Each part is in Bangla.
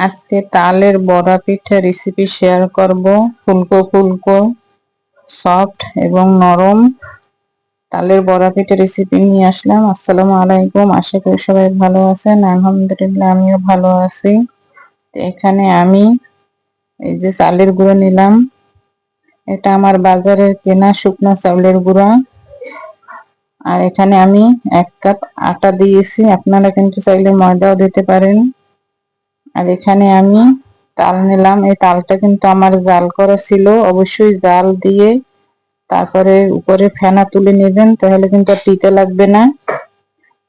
আজকে তালের বড়া পিঠা রেসিপি শেয়ার করব। ফুলকো ফুলকো সফট এবং নরম। তালের বড়া পিঠা রেসিপি নিয়ে আসলাম। আসসালামু আলাইকুম। আশা করি সবাই ভালো আছেন। আলহামদুলিল্লাহ, আমিও ভালো আছি। এখানে আমি এই যে চালের গুঁড়ো নিলাম। এটা আমার বাজারের কেনা শুকনো চাউলের গুঁড়া। আর এখানে আমি এক কাপ আটা দিয়েছি। আপনারা কিন্তু চাইলে ময়দাও দিতে পারেন। আর এখানে আমি তাল নিলাম। এই তালটা কিন্তু আমার জাল করা ছিল। অবশ্যই জাল দিয়ে তারপরে উপরে ফেনা তুলে নেবেন, তাহলে কিন্তু আর টিতে লাগবে না।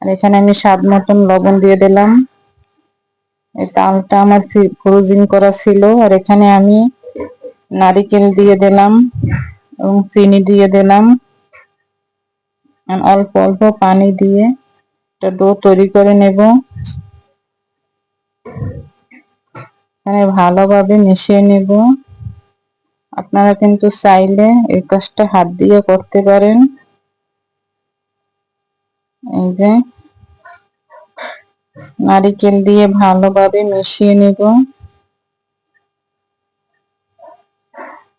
আর এখানে আমি স্বাদ মতন লবণ দিয়ে দিলাম। এই তালটা আমার ফ্রোজিং করা ছিল। আর এখানে আমি নারিকেল দিয়ে দিলাম এবং চিনি দিয়ে দিলাম। অল্প অল্প পানি দিয়ে একটা ডো তৈরি করে নেব। এখানে ভালোভাবে মিশিয়ে নেব। আপনারা কিন্তু চাইলে এই কাজটা হাত দিয়ে করতে পারেন। এই যে নারিকেল দিয়ে ভালোভাবে মিশিয়ে নেব।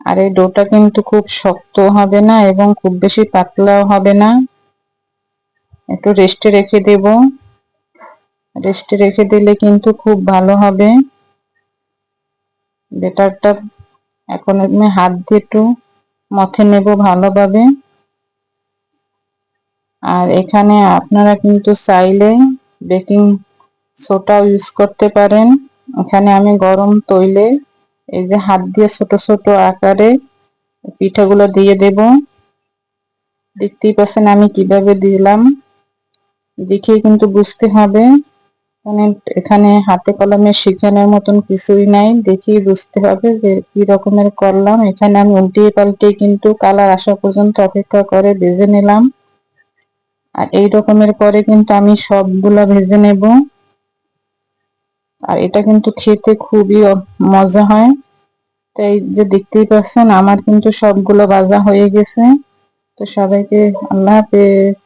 আর এই ডোটা কিন্তু খুব শক্ত হবে না এবং খুব বেশি পাতলাও হবে না। একটু রেস্টে রেখে দেব। রেস্টে রেখে দিলে কিন্তু খুব ভালো হবে। বেটারটা এখন আমি হাত দিয়ে একটু মথে নেব ভালোভাবে। আর এখানে আপনারা কিন্তু চাইলে বেকিং সোটাও ইউজ করতে পারেন। এখানে আমি গরম তৈলে এই যে হাত দিয়ে ছোট ছোট আকারে পিঠাগুলো দিয়ে দেব। দেখতেই পাচ্ছেন আমি কীভাবে দিলাম। দেখে কিন্তু বুঝতে হবে। মানে এখানে হাতে কলমে শিখানোর মতন কিছুই নাই। দেখেই বুঝতে হবে যে কি রকমের করলাম। এখানে আমি উল্টিয়ে পাল্টিয়ে কিন্তু কালার আসা পর্যন্ত অপেক্ষা করে ভেজে নিলাম। আর এই রকমের পরে কিন্তু আমি সবগুলা ভেজে নেব। আর এটা কিন্তু খেতে খুবই মজা হয়। তাই যে দেখতেই পাচ্ছেন, আমার কিন্তু সবগুলো বাজা হয়ে গেছে। তো সবাইকে আল্লাহ হাফেজ।